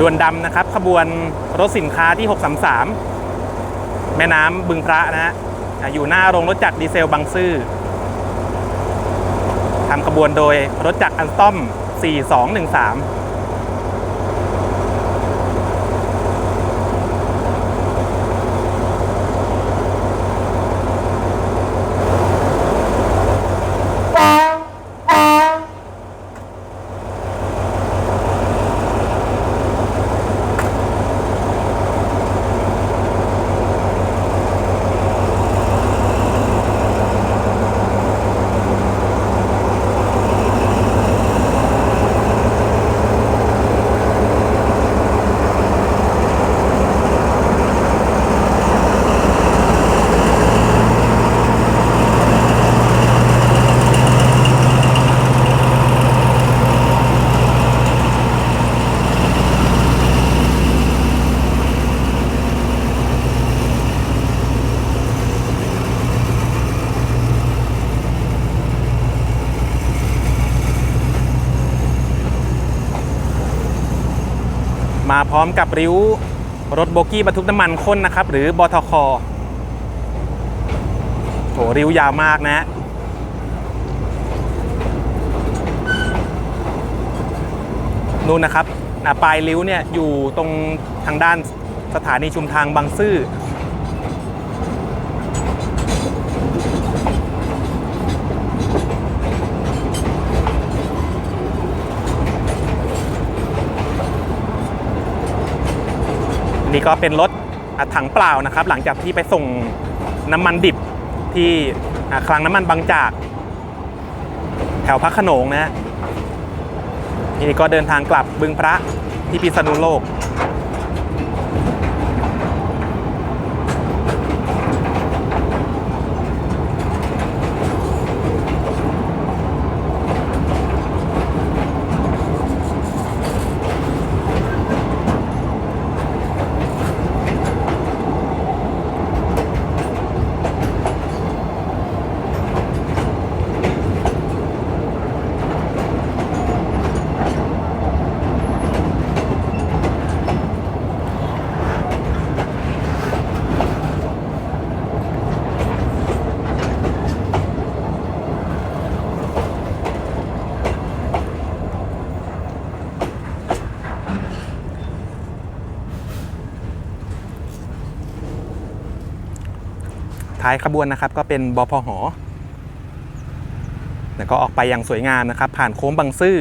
ด่วนดำนะครับ ขบวนรถสินค้าที่ 633 แม่น้ำบึงพระนะฮะอยู่หน้าโรงรถจักรดีเซลบางซื่อทำขบวนโดยรถจักรอันต้อม 4213 มาพร้อมกับริ้วรถโบกี้บรรทุกน้ำมันข้นนะครับ หรือบทคโหริ้วยาวมากนะนู่นนะครับอะปลายริ้วเนี่ยอยู่ตรงทางด้านสถานีชุมทางบางซื่อ นี่ก็เป็นรถถังเปล่านะครับ หลังจากที่ไปส่งน้ำมันดิบที่คลังน้ำมันบางจาก แถวพระขนงนะฮะนี่ก็เดินทางกลับบึงพระที่พิษณุโลก ท้ายขบวนนะครับ ก็เป็นบพหแล้วก็ออกไปอย่างสวยงามนะครับ ผ่านโค้งบางซื่อ